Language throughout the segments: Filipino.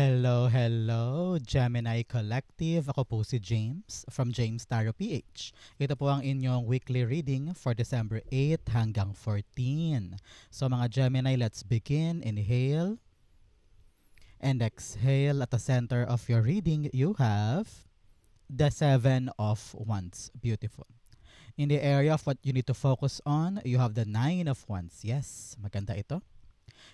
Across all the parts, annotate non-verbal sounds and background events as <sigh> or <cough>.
Hello, hello, Gemini Collective. Ako po si James from James Tarot PH. Ito po ang inyong weekly reading for December 8 hanggang 14. So mga Gemini, let's begin. Inhale and exhale. At the center of your reading, you have the Seven of Wands. Beautiful. In the area of what you need to focus on, you have the Nine of Wands. Yes, maganda ito.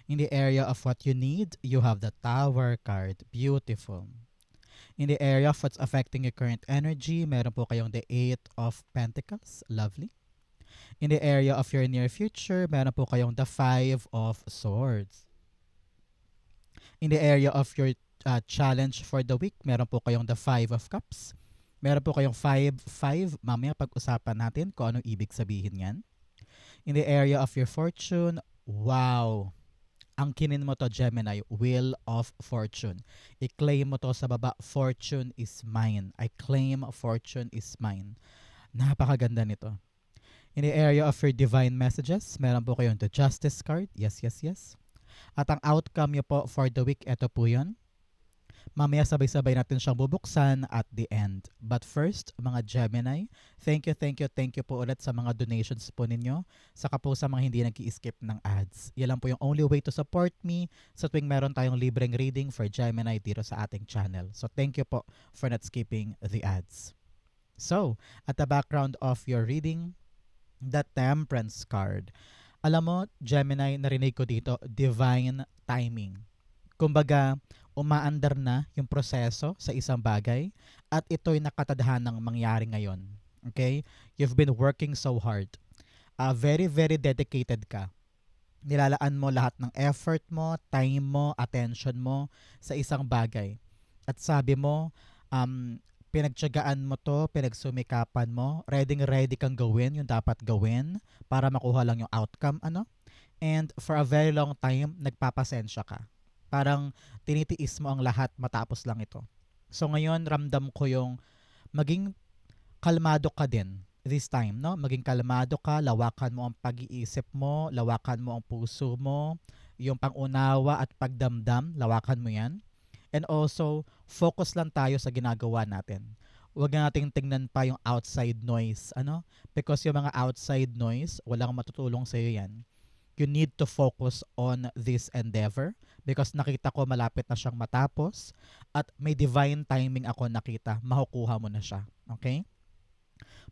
In the area of what you need, you have the Tower card. Beautiful. In the area of what's affecting your current energy, meron po kayong the Eight of Pentacles. Lovely. In the area of your near future, meron po kayong the Five of Swords. In the area of your uh, challenge for the week, meron po kayong the Five of Cups. Meron po kayong 5-5. Mamaya pag-usapan natin kung anong ibig sabihin yan. In the area of your fortune, wow! Ang kinin mo to Gemini, Wheel of Fortune. I-claim mo to sa baba, Fortune is mine. I claim fortune is mine. Napakaganda nito. In the area of your divine messages, meron po kayong the Justice card. Yes, yes, yes. At ang outcome nyo po for the week, ito po yun. Mamaya sabay-sabay natin siyang bubuksan at the end. But first, mga Gemini, thank you, thank you, thank you po ulit sa mga donations po ninyo. Saka po sa mga hindi nag skip ng ads. Yan lang po yung only way to support me sa tuwing meron tayong libreng reading for Gemini dito sa ating channel. So thank you po for not skipping the ads. So, at the background of your reading, the Temperance card. Alam mo, Gemini, narinig ko dito, divine timing. Kumbaga, umaandar na yung proseso sa isang bagay at ito'y nakatadhanang mangyari ngayon. Okay? You've been working so hard. Uh, very, very dedicated ka. Nilalaan mo lahat ng effort mo, time mo, attention mo sa isang bagay. At sabi mo, um, pinagtyagaan mo to, pinagsumikapan mo, ready ready kang gawin yung dapat gawin para makuha lang yung outcome, ano? And for a very long time, nagpapasensya ka Parang tinitiis mo ang lahat matapos lang ito. So ngayon ramdam ko yung maging kalmado ka din this time, no? Maging kalmado ka, lawakan mo ang pag-iisip mo, lawakan mo ang puso mo, yung pangunawa at pagdamdam, lawakan mo 'yan. And also, focus lang tayo sa ginagawa natin. Huwag na nating tingnan pa yung outside noise, ano? Because yung mga outside noise, walang matutulong sa iyo 'yan you need to focus on this endeavor because nakita ko malapit na siyang matapos at may divine timing ako nakita, makukuha mo na siya. Okay?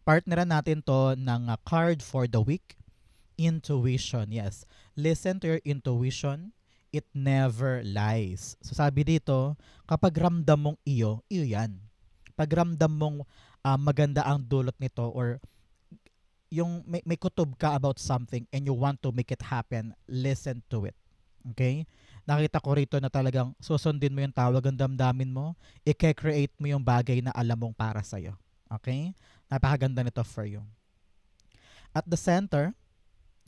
Partneran natin to ng card for the week. Intuition, yes. Listen to your intuition. It never lies. So sabi dito, kapag ramdam mong iyo, iyo yan. Pag ramdam mong uh, maganda ang dulot nito or yung may, may kutob ka about something and you want to make it happen, listen to it. Okay? Nakita ko rito na talagang susundin mo yung tawag ng damdamin mo, i-create mo yung bagay na alam mong para sa'yo. Okay? Napakaganda nito for you. At the center,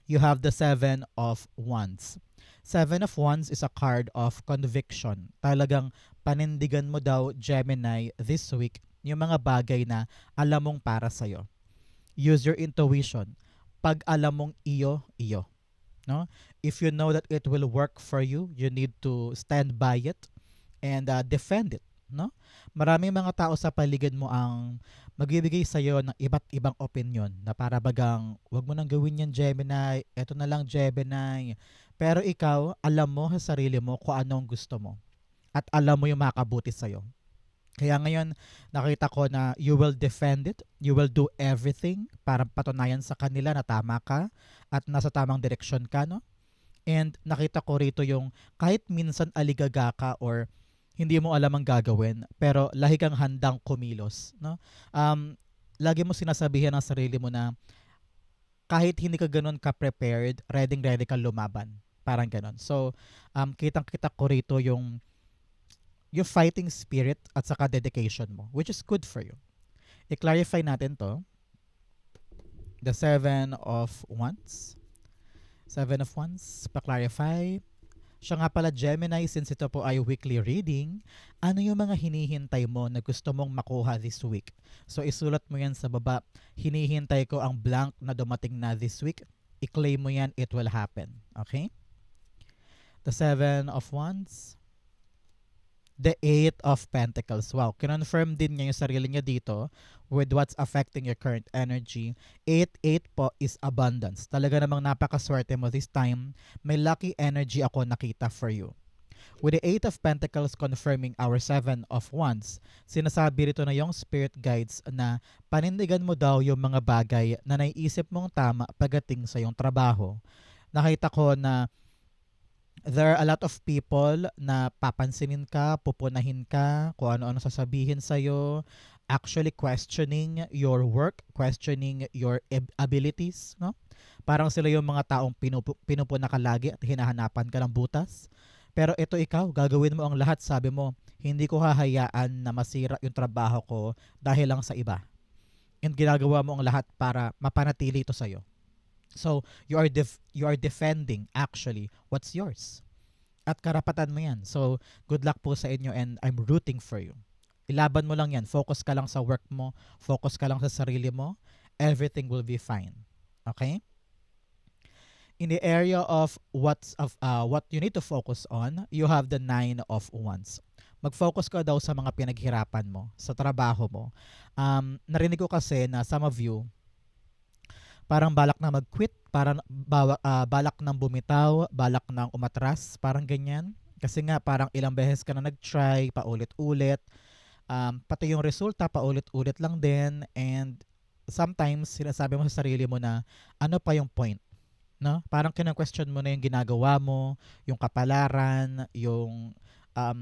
you have the Seven of Wands. Seven of Wands is a card of conviction. Talagang panindigan mo daw, Gemini, this week, yung mga bagay na alam mong para sa'yo use your intuition. Pag alam mong iyo, iyo. No? If you know that it will work for you, you need to stand by it and uh, defend it. No? Maraming mga tao sa paligid mo ang magbibigay sa iyo ng iba't ibang opinion na para bagang wag mo nang gawin yan Gemini, eto na lang Gemini. Pero ikaw, alam mo sa sarili mo kung anong gusto mo. At alam mo yung makabuti sa iyo. Kaya ngayon, nakita ko na you will defend it, you will do everything para patunayan sa kanila na tama ka at nasa tamang direksyon ka, no? And nakita ko rito yung kahit minsan aligaga ka or hindi mo alam ang gagawin, pero lahi kang handang kumilos, no? Um, lagi mo sinasabihan ng sarili mo na kahit hindi ka ganun ka-prepared, ready-ready ka lumaban. Parang ganun. So, um, kitang-kita ko rito yung yung fighting spirit at saka dedication mo, which is good for you. I-clarify natin to. The Seven of Wands. Seven of Wands, pa-clarify. Siya nga pala Gemini, since ito po ay weekly reading, ano yung mga hinihintay mo na gusto mong makuha this week? So isulat mo yan sa baba, hinihintay ko ang blank na dumating na this week. I-claim mo yan, it will happen. Okay? The Seven of Wands the Eight of Pentacles. Wow, kinonfirm din niya yung sarili niya dito with what's affecting your current energy. 8-8 po is abundance. Talaga namang napakaswerte mo this time. May lucky energy ako nakita for you. With the Eight of Pentacles confirming our Seven of Wands, sinasabi rito na yung spirit guides na panindigan mo daw yung mga bagay na naiisip mong tama pagating sa yung trabaho. Nakita ko na there are a lot of people na papansinin ka, pupunahin ka, kung ano-ano sasabihin sa'yo, actually questioning your work, questioning your ab- abilities, no? Parang sila yung mga taong pinupu- pinupuna ka lagi at hinahanapan ka ng butas. Pero ito ikaw, gagawin mo ang lahat, sabi mo, hindi ko hahayaan na masira yung trabaho ko dahil lang sa iba. And ginagawa mo ang lahat para mapanatili ito sa'yo. So, you are def- you are defending actually what's yours. At karapatan mo 'yan. So, good luck po sa inyo and I'm rooting for you. Ilaban mo lang 'yan. Focus ka lang sa work mo, focus ka lang sa sarili mo. Everything will be fine. Okay? In the area of what's of uh, what you need to focus on, you have the nine of wands. Mag-focus ka daw sa mga pinaghirapan mo, sa trabaho mo. Um, narinig ko kasi na some of you, parang balak na mag-quit, parang bawa, ah, balak nang bumitaw, balak nang umatras, parang ganyan. Kasi nga parang ilang beses ka na nag-try, paulit-ulit. Um, pati yung resulta, paulit-ulit lang din. And sometimes, sinasabi mo sa sarili mo na, ano pa yung point? No? Parang kina-question mo na yung ginagawa mo, yung kapalaran, yung um,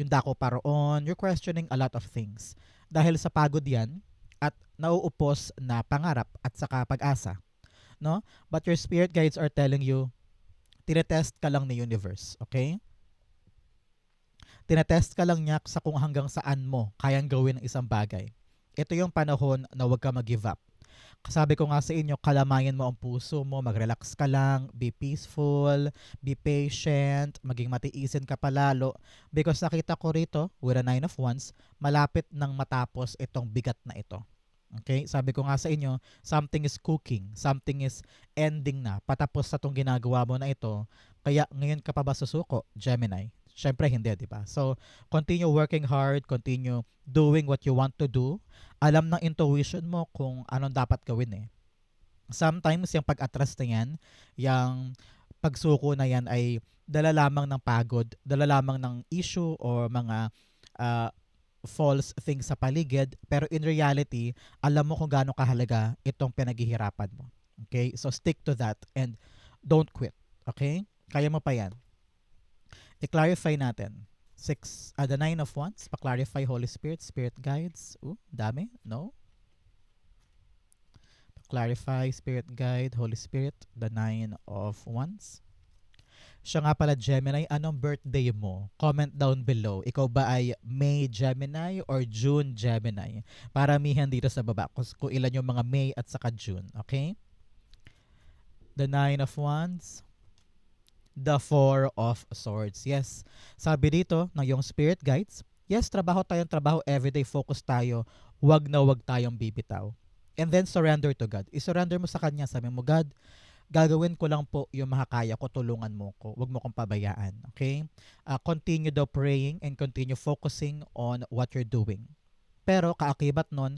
yung dako paroon, you're questioning a lot of things. Dahil sa pagod yan, at nauupos na pangarap at saka pag-asa. No? But your spirit guides are telling you, tinetest ka lang ni universe, okay? Tinetest ka lang niya sa kung hanggang saan mo kayang gawin ang isang bagay. Ito yung panahon na huwag ka mag-give up. Sabi ko nga sa inyo, kalamayan mo ang puso mo, mag-relax ka lang, be peaceful, be patient, maging matiisin ka palalo. Because nakita ko rito, with a nine of wands, malapit nang matapos itong bigat na ito. Okay? Sabi ko nga sa inyo, something is cooking, something is ending na, patapos sa itong ginagawa mo na ito. Kaya ngayon ka pa ba susuko, Gemini? Siyempre hindi, di ba? So, continue working hard, continue doing what you want to do. Alam ng intuition mo kung anong dapat gawin eh. Sometimes yung pag-atras na yan, yung pagsuko na yan ay dala lamang ng pagod, dala lamang ng issue or mga uh, false things sa paligid. Pero in reality, alam mo kung gaano kahalaga itong pinaghihirapan mo. Okay? So stick to that and don't quit. Okay? Kaya mo pa yan i-clarify natin. Six, uh, the nine of wands, pa-clarify Holy Spirit, Spirit guides. Ooh, dami, no? Clarify, Spirit guide, Holy Spirit, the nine of wands. Siya nga pala Gemini, anong birthday mo? Comment down below. Ikaw ba ay May Gemini or June Gemini? Paramihan dito sa baba kung ilan yung mga May at saka June. Okay? The Nine of Wands the Four of Swords. Yes, sabi dito ng yung spirit guides, yes, trabaho tayong trabaho, everyday focus tayo, wag na wag tayong bibitaw. And then surrender to God. I-surrender mo sa Kanya, sabi mo, God, gagawin ko lang po yung makakaya ko, tulungan mo ko. Huwag mo kong pabayaan. Okay? Uh, continue daw praying and continue focusing on what you're doing. Pero kaakibat nun,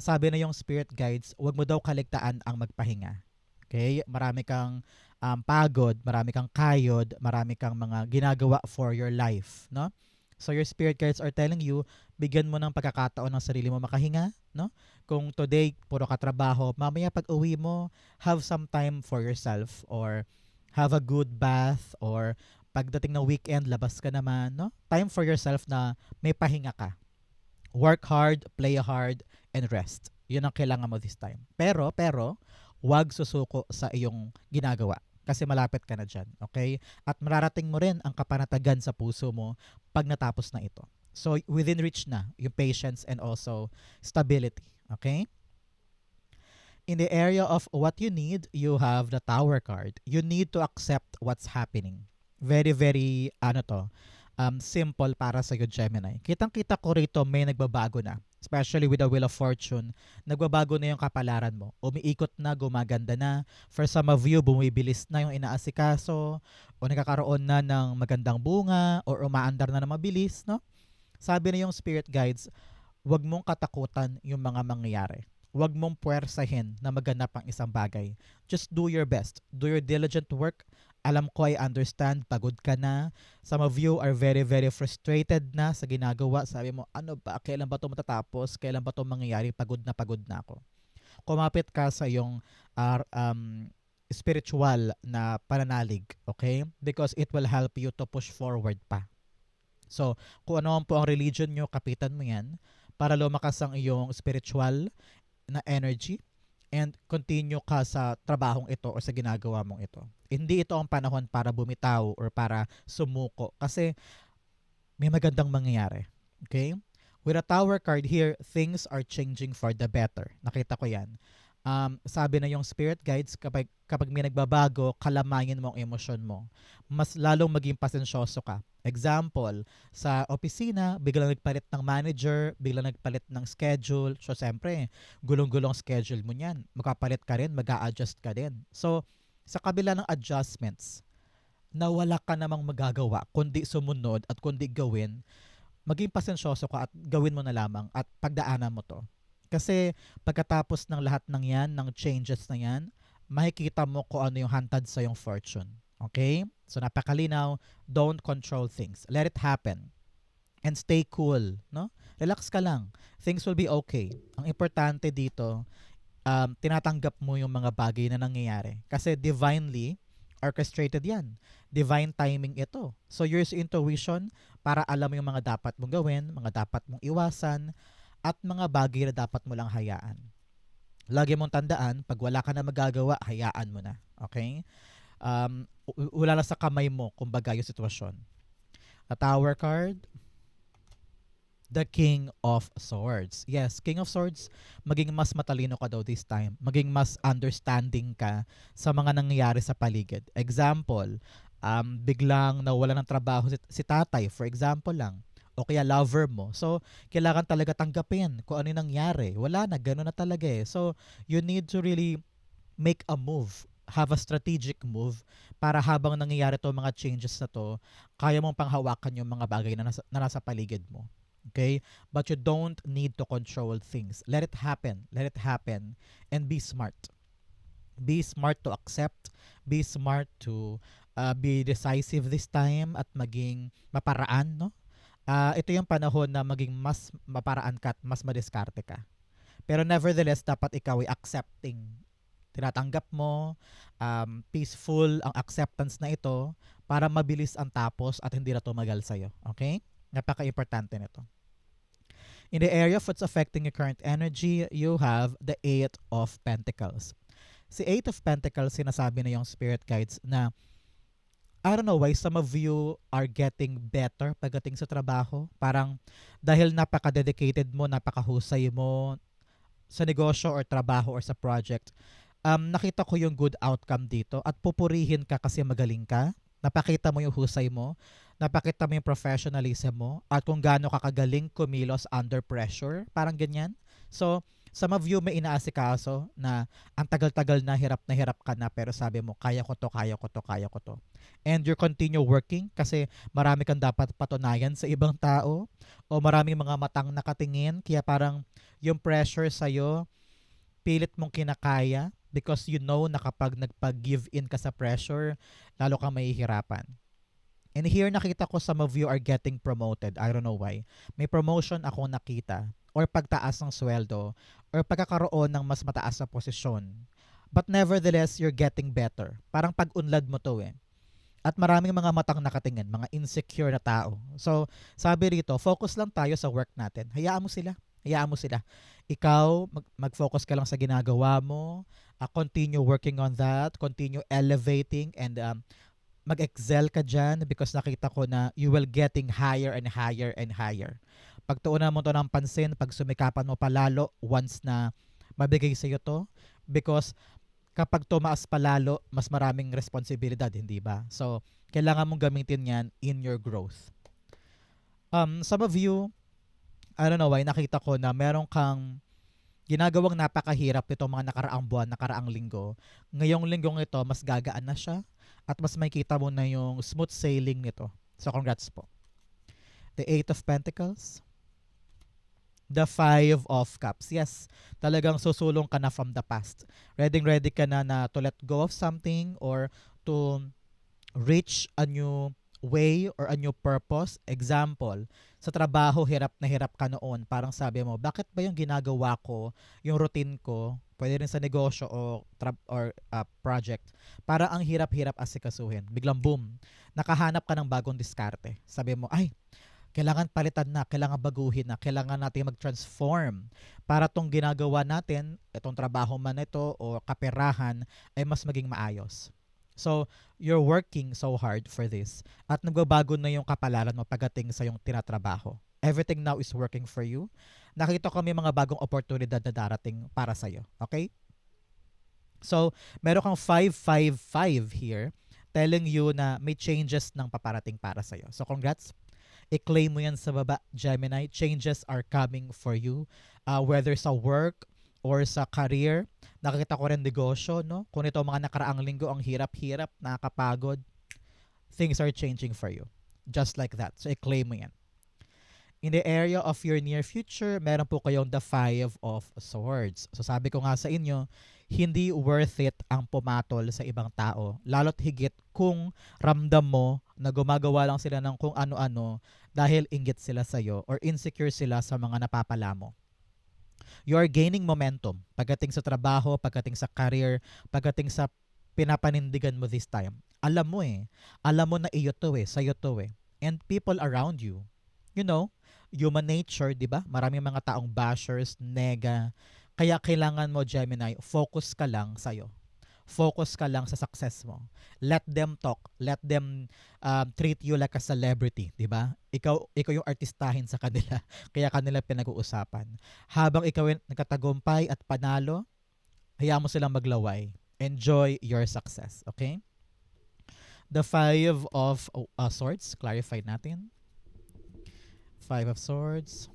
sabi na yung spirit guides, huwag mo daw kaligtaan ang magpahinga. Okay? Marami kang um, pagod, marami kang kayod, marami kang mga ginagawa for your life, no? So your spirit guides are telling you, bigyan mo ng pagkakataon ng sarili mo makahinga, no? Kung today puro ka trabaho, mamaya pag uwi mo, have some time for yourself or have a good bath or pagdating ng weekend, labas ka naman, no? Time for yourself na may pahinga ka. Work hard, play hard, and rest. Yun ang kailangan mo this time. Pero, pero, wag susuko sa iyong ginagawa kasi malapit ka na dyan. Okay? At mararating mo rin ang kapanatagan sa puso mo pag natapos na ito. So, within reach na yung patience and also stability. Okay? In the area of what you need, you have the tower card. You need to accept what's happening. Very, very, ano to, um, simple para sa iyo, Gemini. Kitang-kita ko rito may nagbabago na. Especially with the Wheel of Fortune, nagbabago na yung kapalaran mo. Umiikot na, gumaganda na. For some of you, bumibilis na yung inaasikaso o nakakaroon na ng magandang bunga or umaandar na na mabilis, no? Sabi na yung spirit guides, wag mong katakutan yung mga mangyayari. Wag mong puwersahin na maganap ang isang bagay. Just do your best. Do your diligent work. Alam ko, I understand, pagod ka na. Some of you are very, very frustrated na sa ginagawa. Sabi mo, ano ba, kailan ba ito matatapos? Kailan ba ito mangyayari? Pagod na pagod na ako. Kumapit ka sa yung uh, um, spiritual na pananalig, okay? Because it will help you to push forward pa. So, kung ano po ang religion nyo, kapitan mo yan para lumakas ang iyong spiritual na energy and continue ka sa trabahong ito o sa ginagawa mong ito. Hindi ito ang panahon para bumitaw or para sumuko kasi may magandang mangyayari. Okay? With a tower card here, things are changing for the better. Nakita ko yan. Um, sabi na yung spirit guides, kapag, kapag may nagbabago, kalamayin mo ang emosyon mo. Mas lalong maging pasensyoso ka. Example, sa opisina, biglang nagpalit ng manager, biglang nagpalit ng schedule. So, siyempre, gulong-gulong schedule mo niyan. Makapalit ka rin, mag adjust ka din. So, sa kabila ng adjustments, na wala ka namang magagawa, kundi sumunod at kundi gawin, maging pasensyoso ka at gawin mo na lamang at pagdaanan mo to. Kasi pagkatapos ng lahat ng yan, ng changes na yan, makikita mo kung ano yung hantad sa yung fortune. Okay? So napakalinaw, don't control things. Let it happen. And stay cool, no? Relax ka lang. Things will be okay. Ang importante dito, um, tinatanggap mo yung mga bagay na nangyayari. Kasi divinely orchestrated yan. Divine timing ito. So use intuition para alam mo yung mga dapat mong gawin, mga dapat mong iwasan, at mga bagay na dapat mo lang hayaan. Lagi mong tandaan, pag wala ka na magagawa, hayaan mo na. Okay? Um, wala na sa kamay mo, kumbaga, yung sitwasyon. A tower card, the King of Swords. Yes, King of Swords, maging mas matalino ka daw this time. Maging mas understanding ka sa mga nangyayari sa paligid. Example, um, biglang nawala ng trabaho si, si tatay, for example lang o kaya lover mo. So, kailangan talaga tanggapin kung ano yung nangyari. Wala na, gano'n na talaga eh. So, you need to really make a move have a strategic move para habang nangyayari to mga changes na to, kaya mong panghawakan yung mga bagay na nasa, na nasa paligid mo. Okay? But you don't need to control things. Let it happen. Let it happen. And be smart. Be smart to accept. Be smart to uh, be decisive this time at maging maparaan, no? Uh, ito yung panahon na maging mas maparaan ka at mas madiskarte ka. Pero nevertheless, dapat ikaw ay accepting. Tinatanggap mo, um, peaceful ang acceptance na ito para mabilis ang tapos at hindi na tumagal sa'yo. Okay? Napaka-importante nito. In the area of what's affecting your current energy, you have the Eight of Pentacles. Si Eight of Pentacles, sinasabi na yung spirit guides na I don't know why some of you are getting better pagdating sa trabaho. Parang dahil napaka-dedicated mo, napakahusay mo sa negosyo or trabaho or sa project, um, nakita ko yung good outcome dito at pupurihin ka kasi magaling ka. Napakita mo yung husay mo, napakita mo yung professionalism mo, at kung gaano ka kagaling kumilos under pressure, parang ganyan. So, Some of you may inaasikaso na ang tagal-tagal na hirap na hirap ka na pero sabi mo, kaya ko to, kaya ko to, kaya ko to. And you continue working kasi marami kang dapat patunayan sa ibang tao o maraming mga matang nakatingin kaya parang yung pressure sa'yo, pilit mong kinakaya because you know na kapag nagpag-give in ka sa pressure, lalo kang mahihirapan. And here nakita ko some of you are getting promoted. I don't know why. May promotion ako nakita or pagtaas ng sweldo or pagkakaroon ng mas mataas na posisyon. But nevertheless, you're getting better. Parang pag-unlad mo to eh. At maraming mga matang nakatingin, mga insecure na tao. So, sabi rito, focus lang tayo sa work natin. Hayaan mo sila. Hayaan mo sila. Ikaw, mag- mag-focus ka lang sa ginagawa mo. Uh, continue working on that. Continue elevating and um, mag-excel ka dyan because nakita ko na you will getting higher and higher and higher pagtuunan mo to ng pansin, pag sumikapan mo palalo once na mabigay sa iyo to because kapag tumaas palalo, mas maraming responsibilidad, hindi ba? So, kailangan mong gamitin yan in your growth. Um, some of you, I don't know why, nakita ko na meron kang ginagawang napakahirap nitong mga nakaraang buwan, nakaraang linggo. Ngayong linggong ito, mas gagaan na siya at mas makikita mo na yung smooth sailing nito. So, congrats po. The Eight of Pentacles. The Five of Cups. Yes, talagang susulong ka na from the past. Ready ready ka na na to let go of something or to reach a new way or a new purpose. Example, sa trabaho, hirap na hirap ka noon. Parang sabi mo, bakit ba yung ginagawa ko, yung routine ko, pwede rin sa negosyo o tra- or uh, project, para ang hirap-hirap asikasuhin. Biglang boom, nakahanap ka ng bagong diskarte. Sabi mo, ay, kailangan palitan na, kailangan baguhin na, kailangan natin mag-transform para tong ginagawa natin, itong trabaho man ito o kaperahan, ay mas maging maayos. So, you're working so hard for this at nagbabago na yung kapalaran mo pagdating sa yung tinatrabaho. Everything now is working for you. Nakita ko may mga bagong oportunidad na darating para sa'yo. Okay? So, meron kang 555 here telling you na may changes ng paparating para sa'yo. So, congrats. I-claim mo yan sa baba, Gemini. Changes are coming for you. Uh, whether sa work or sa career, nakakita ko rin negosyo, no? Kung ito mga nakaraang linggo, ang hirap-hirap, nakakapagod, things are changing for you. Just like that. So, i-claim mo yan. In the area of your near future, meron po kayong the Five of Swords. So, sabi ko nga sa inyo, hindi worth it ang pumatol sa ibang tao. Lalo't higit kung ramdam mo na gumagawa lang sila ng kung ano-ano dahil inggit sila sa'yo or insecure sila sa mga napapala mo you are gaining momentum pagdating sa trabaho, pagdating sa career, pagdating sa pinapanindigan mo this time. Alam mo eh. Alam mo na iyo to eh, sa'yo to eh. And people around you. You know, human nature, di ba? Maraming mga taong bashers, nega. Kaya kailangan mo, Gemini, focus ka lang sa'yo focus ka lang sa success mo. Let them talk. Let them um, treat you like a celebrity, 'di ba? Ikaw ikaw yung artistahin sa kanila. <laughs> Kaya kanila pinag-uusapan. Habang ikaw yung nagkatagumpay at panalo, hayaan mo silang maglaway. Enjoy your success, okay? The five of uh, swords, clarify natin. Five of swords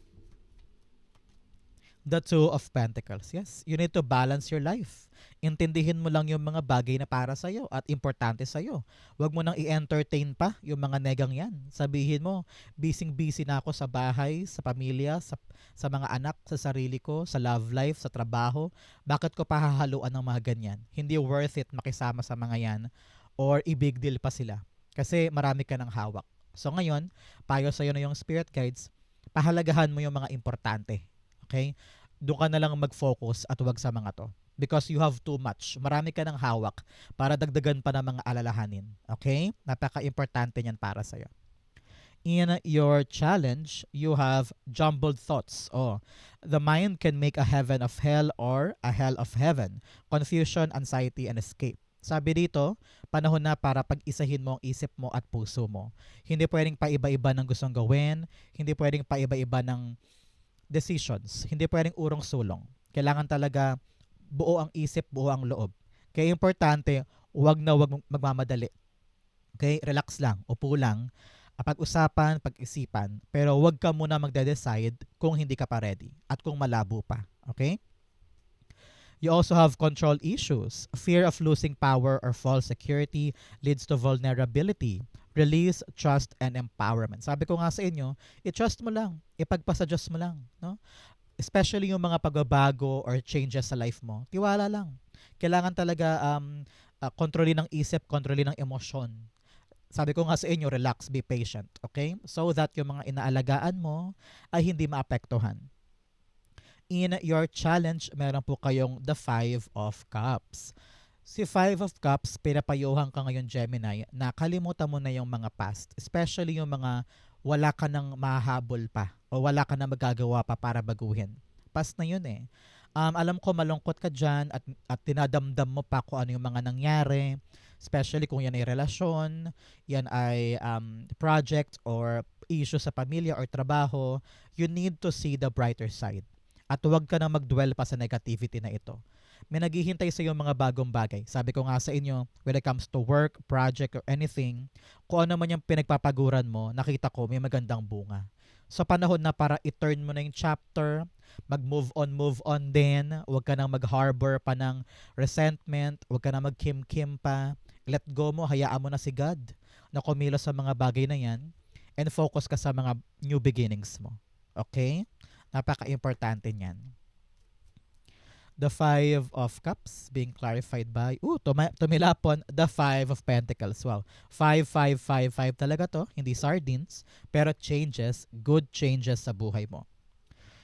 the Two of Pentacles. Yes, you need to balance your life. Intindihin mo lang yung mga bagay na para sa'yo at importante sa'yo. Huwag mo nang i-entertain pa yung mga negang yan. Sabihin mo, busy-busy na ako sa bahay, sa pamilya, sa, sa mga anak, sa sarili ko, sa love life, sa trabaho. Bakit ko pahahaluan ng mga ganyan? Hindi worth it makisama sa mga yan or i-big deal pa sila. Kasi marami ka ng hawak. So ngayon, payo sa'yo na yung spirit guides, pahalagahan mo yung mga importante Okay? Doon ka na lang mag-focus at wag sa mga to. Because you have too much. Marami ka ng hawak para dagdagan pa ng mga alalahanin. Okay? Napaka-importante niyan para sa'yo. In your challenge, you have jumbled thoughts. Oh, the mind can make a heaven of hell or a hell of heaven. Confusion, anxiety, and escape. Sabi dito, panahon na para pag-isahin mo ang isip mo at puso mo. Hindi pwedeng paiba-iba ng gustong gawin, hindi pwedeng paiba-iba ng decisions. Hindi pwedeng urong sulong. Kailangan talaga buo ang isip, buo ang loob. Kaya importante, huwag na huwag magmamadali. Okay? Relax lang, upo lang, pag-usapan, pag-isipan, pero huwag ka muna magde-decide kung hindi ka pa ready at kung malabo pa. Okay? You also have control issues. Fear of losing power or false security leads to vulnerability release, trust, and empowerment. Sabi ko nga sa inyo, i-trust mo lang, ipagpasa-Diyos mo lang. No? Especially yung mga pagbabago or changes sa life mo, tiwala lang. Kailangan talaga um, uh, kontrolin ng isip, kontrolin ng emosyon. Sabi ko nga sa inyo, relax, be patient. Okay? So that yung mga inaalagaan mo ay hindi maapektuhan. In your challenge, meron po kayong the Five of Cups Si Five of Cups, pinapayuhan ka ngayon Gemini na kalimutan mo na yung mga past. Especially yung mga wala ka nang mahabol pa o wala ka nang magagawa pa para baguhin. Past na yun eh. Um, alam ko malungkot ka dyan at, at tinadamdam mo pa kung ano yung mga nangyari. Especially kung yan ay relasyon, yan ay um, project or issue sa pamilya or trabaho. You need to see the brighter side. At huwag ka na mag-dwell pa sa negativity na ito may naghihintay sa iyo mga bagong bagay. Sabi ko nga sa inyo, when it comes to work, project, or anything, kung ano man yung pinagpapaguran mo, nakita ko may magandang bunga. So panahon na para i-turn mo na yung chapter, mag-move on, move on din. Huwag ka nang mag-harbor pa ng resentment, huwag ka nang mag-kim-kim pa. Let go mo, hayaan mo na si God na kumilos sa mga bagay na yan and focus ka sa mga new beginnings mo. Okay? Napaka-importante niyan. The Five of Cups being clarified by, ooh, tuma- tumilapon, the Five of Pentacles. Wow. Five, five, five, five talaga to. Hindi sardines, pero changes, good changes sa buhay mo.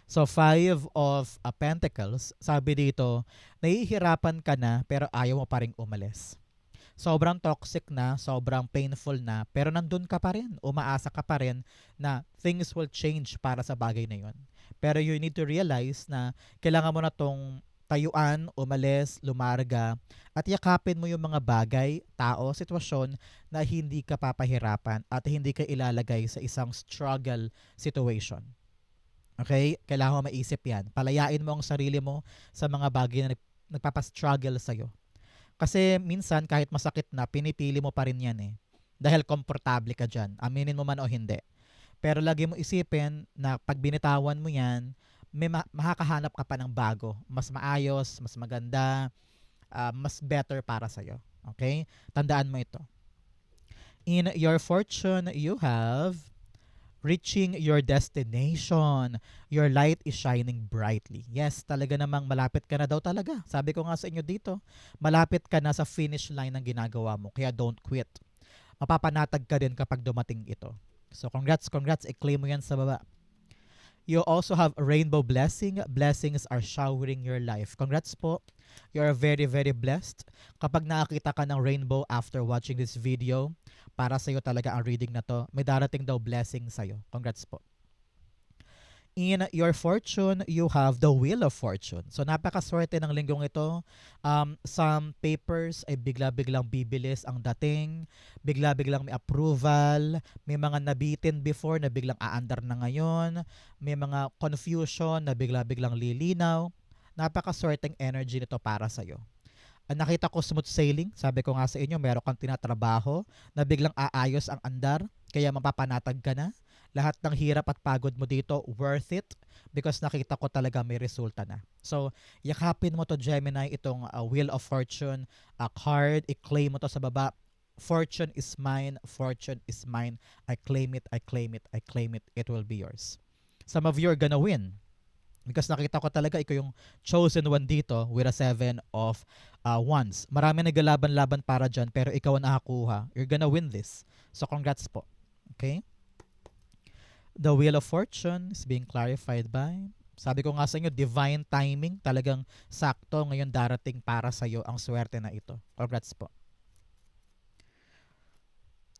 So, Five of uh, Pentacles, sabi dito, nahihirapan ka na pero ayaw mo pa rin umalis. Sobrang toxic na, sobrang painful na, pero nandun ka pa rin. Umaasa ka pa rin na things will change para sa bagay na yun. Pero you need to realize na kailangan mo na tong tayuan, umalis, lumarga, at yakapin mo yung mga bagay, tao, sitwasyon na hindi ka papahirapan at hindi ka ilalagay sa isang struggle situation. Okay? Kailangan mo maisip yan. Palayain mo ang sarili mo sa mga bagay na nag- nagpapastruggle sa'yo. Kasi minsan kahit masakit na, pinipili mo pa rin yan eh. Dahil komportable ka dyan. Aminin mo man o hindi. Pero lagi mo isipin na pag binitawan mo yan, may ma- makakahanap ka pa ng bago. Mas maayos, mas maganda, uh, mas better para sa'yo. Okay? Tandaan mo ito. In your fortune, you have reaching your destination. Your light is shining brightly. Yes, talaga namang malapit ka na daw talaga. Sabi ko nga sa inyo dito, malapit ka na sa finish line ng ginagawa mo. Kaya don't quit. Mapapanatag ka din kapag dumating ito. So congrats, congrats. I-claim mo yan sa baba. You also have a rainbow blessing. Blessings are showering your life. Congrats po. You are very, very blessed. Kapag nakakita ka ng rainbow after watching this video, para sa'yo talaga ang reading na to. May darating daw blessing sa'yo. Congrats po. In your fortune, you have the wheel of fortune. So napakaswerte ng linggong ito. Um, some papers ay bigla-biglang bibilis ang dating, bigla-biglang may approval, may mga nabitin before na biglang aandar na ngayon, may mga confusion na bigla-biglang lilinaw. Napakaswerteng energy nito para sa'yo. Ang nakita ko smooth sailing, sabi ko nga sa inyo, meron kang tinatrabaho na biglang aayos ang andar, kaya mapapanatag ka na lahat ng hirap at pagod mo dito worth it because nakita ko talaga may resulta na. So, yakapin mo to Gemini itong uh, Wheel of Fortune uh, card, i-claim mo to sa baba. Fortune is mine, fortune is mine. I claim it, I claim it, I claim it. It will be yours. Some of you are gonna win. Because nakita ko talaga ikaw yung chosen one dito with a seven of uh, wands. Marami naglalaban-laban para dyan pero ikaw ang nakakuha. You're gonna win this. So congrats po. Okay? The Wheel of Fortune is being clarified by sabi ko nga sa inyo, divine timing, talagang sakto ngayon darating para sa iyo ang swerte na ito. Congrats po.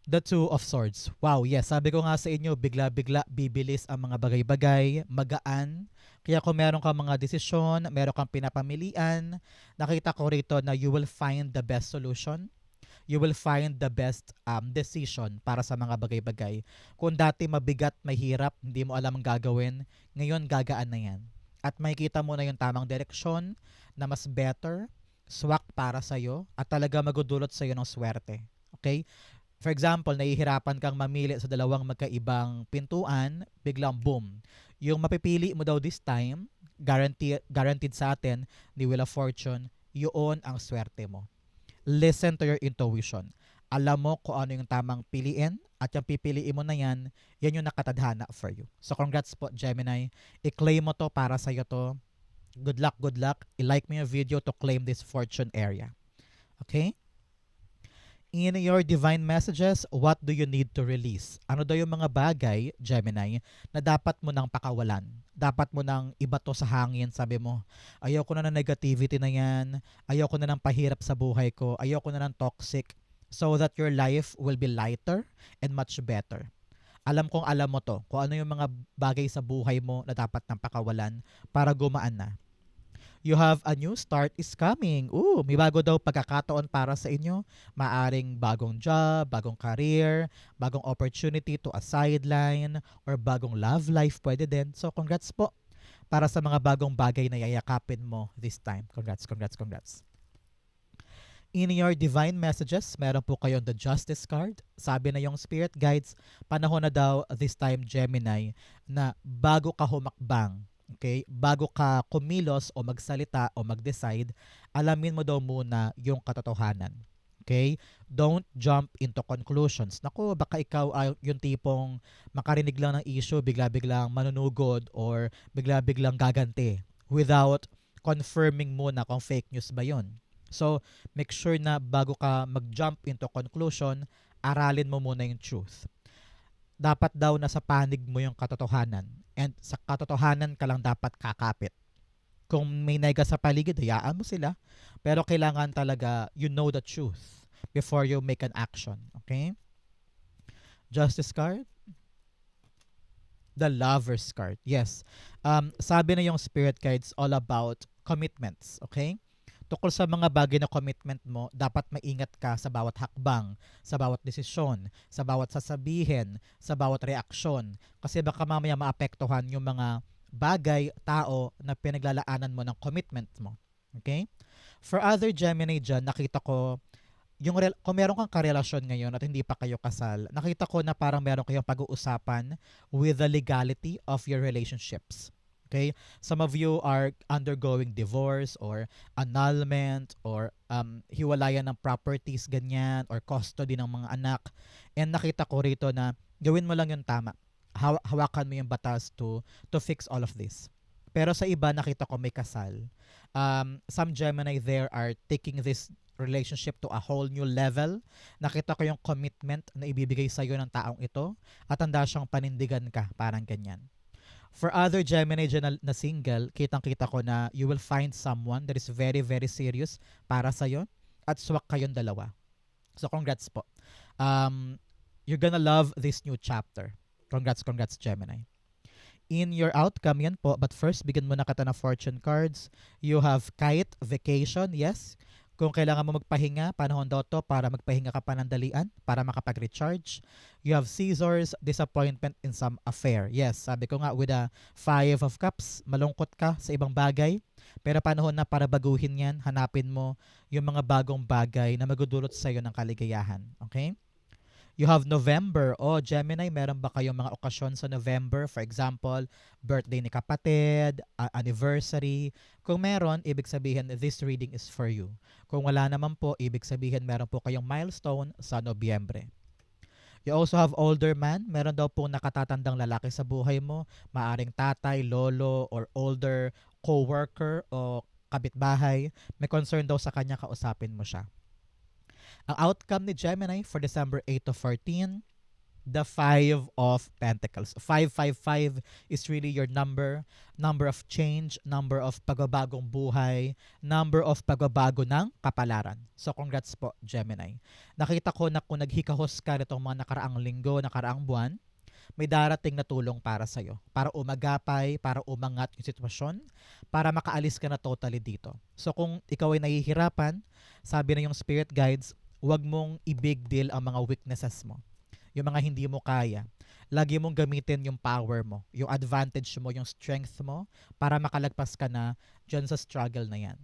The Two of Swords. Wow, yes. Sabi ko nga sa inyo, bigla-bigla bibilis ang mga bagay-bagay, magaan. Kaya kung meron kang mga desisyon, meron kang pinapamilian, nakita ko rito na you will find the best solution you will find the best um, decision para sa mga bagay-bagay. Kung dati mabigat, mahirap, hindi mo alam ang gagawin, ngayon gagaan na yan. At makikita mo na yung tamang direksyon na mas better, swak para sa'yo, at talaga magudulot sa'yo ng swerte. Okay? For example, nahihirapan kang mamili sa dalawang magkaibang pintuan, biglang boom. Yung mapipili mo daw this time, guaranteed, guaranteed sa atin ni Wheel of Fortune, yun ang swerte mo listen to your intuition. Alam mo kung ano yung tamang piliin at yung pipiliin mo na yan, yan yung nakatadhana for you. So congrats po Gemini. I-claim mo to para sa iyo to. Good luck, good luck. I-like mo yung video to claim this fortune area. Okay? In your divine messages, what do you need to release? Ano daw yung mga bagay, Gemini, na dapat mo nang pakawalan? Dapat mo nang ibato sa hangin, sabi mo, ayaw ko na ng negativity na yan, ayaw ko na ng pahirap sa buhay ko, ayaw ko na ng toxic, so that your life will be lighter and much better. Alam kong alam mo to, kung ano yung mga bagay sa buhay mo na dapat nang pakawalan para gumaan na you have a new start is coming. Ooh, may bago daw pagkakataon para sa inyo. Maaring bagong job, bagong career, bagong opportunity to a sideline, or bagong love life pwede din. So, congrats po. para sa mga bagong bagay na yayakapin mo this time. Congrats, congrats, congrats. In your divine messages, meron po kayong the justice card. Sabi na yung spirit guides, panahon na daw this time Gemini na bago ka humakbang, okay? Bago ka kumilos o magsalita o mag-decide, alamin mo daw muna yung katotohanan. Okay? Don't jump into conclusions. Nako, baka ikaw ay yung tipong makarinig lang ng issue, bigla-biglang manunugod or bigla-biglang gaganti without confirming muna kung fake news ba yon. So, make sure na bago ka mag-jump into conclusion, aralin mo muna yung truth. Dapat daw nasa panig mo yung katotohanan. And sa katotohanan ka lang dapat kakapit. Kung may nega sa paligid, hayaan mo sila. Pero kailangan talaga you know the truth before you make an action. Okay? Justice card. The lover's card. Yes. Um, sabi na yung spirit guides all about commitments. Okay? Tukol sa mga bagay na commitment mo, dapat maingat ka sa bawat hakbang, sa bawat desisyon, sa bawat sasabihin, sa bawat reaksyon. Kasi baka mamaya maapektuhan yung mga bagay, tao na pinaglalaanan mo ng commitment mo. Okay? For other Gemini dyan, nakita ko, yung rel- kung meron kang karelasyon ngayon at hindi pa kayo kasal, nakita ko na parang meron kayong pag-uusapan with the legality of your relationships. Okay? Some of you are undergoing divorce or annulment or um, hiwalayan ng properties, ganyan, or custody ng mga anak. And nakita ko rito na gawin mo lang yung tama. Haw- hawakan mo yung batas to, to fix all of this. Pero sa iba, nakita ko may kasal. Um, some Gemini there are taking this relationship to a whole new level. Nakita ko yung commitment na ibibigay sa iyo ng taong ito at handa siyang panindigan ka, parang ganyan. For other Gemini na, na single, kitang-kita ko na you will find someone that is very, very serious para sa'yo at swak kayong dalawa. So, congrats po. Um, you're gonna love this new chapter. Congrats, congrats, Gemini. In your outcome yan po, but first, bigyan mo na kita ng fortune cards. You have kite, vacation, yes. Kung kailangan mo magpahinga, panahon daw to para magpahinga ka panandalian, para makapag-recharge. You have scissors, disappointment in some affair. Yes, sabi ko nga, with a five of cups, malungkot ka sa ibang bagay. Pero panahon na para baguhin yan, hanapin mo yung mga bagong bagay na magudulot sa iyo ng kaligayahan. Okay? You have November. O, Gemini, meron ba kayong mga okasyon sa November? For example, birthday ni kapatid, a- anniversary. Kung meron, ibig sabihin, this reading is for you. Kung wala naman po, ibig sabihin, meron po kayong milestone sa Nobyembre. You also have older man. Meron daw pong nakatatandang lalaki sa buhay mo. Maaring tatay, lolo, or older co-worker o kabitbahay. May concern daw sa kanya, kausapin mo siya. Ang outcome ni Gemini for December 8 to 14, the Five of Pentacles. 555 is really your number, number of change, number of pagbabagong buhay, number of pagbabago ng kapalaran. So congrats po, Gemini. Nakita ko na kung naghikahos ka nitong mga nakaraang linggo, nakaraang buwan, may darating na tulong para sa'yo. Para umagapay, para umangat yung sitwasyon, para makaalis ka na totally dito. So kung ikaw ay nahihirapan, sabi na yung spirit guides, huwag mong i-big deal ang mga weaknesses mo. Yung mga hindi mo kaya. Lagi mong gamitin yung power mo, yung advantage mo, yung strength mo, para makalagpas ka na dyan sa struggle na yan.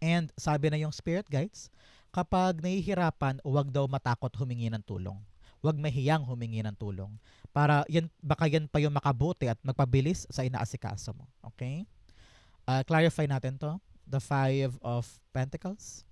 And sabi na yung spirit guides, kapag nahihirapan, huwag daw matakot humingi ng tulong. Huwag mahiyang humingi ng tulong. Para yan, baka yan pa yung makabuti at magpabilis sa inaasikaso mo. Okay? Uh, clarify natin to. The Five of Pentacles.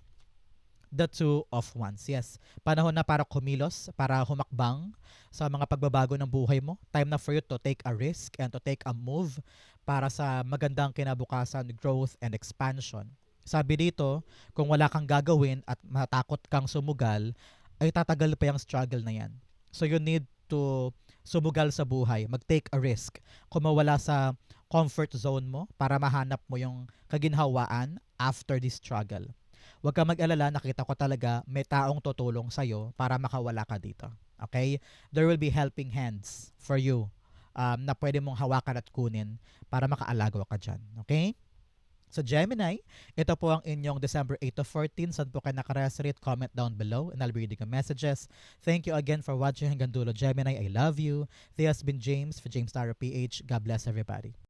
The Two of Wands. Yes. Panahon na para kumilos, para humakbang sa mga pagbabago ng buhay mo. Time na for you to take a risk and to take a move para sa magandang kinabukasan, growth, and expansion. Sabi dito, kung wala kang gagawin at matakot kang sumugal, ay tatagal pa yung struggle na yan. So you need to sumugal sa buhay, mag-take a risk. Kung mawala sa comfort zone mo para mahanap mo yung kaginhawaan after this struggle. Huwag ka mag-alala, nakita ko talaga may taong tutulong sa'yo para makawala ka dito. Okay? There will be helping hands for you um, na pwede mong hawakan at kunin para makaalago ka dyan. Okay? So Gemini, ito po ang inyong December 8 to 14. Saan po kayo nakaresonate? Comment down below and I'll be reading your messages. Thank you again for watching hanggang dulo. Gemini, I love you. This has been James for James Taro PH. God bless everybody.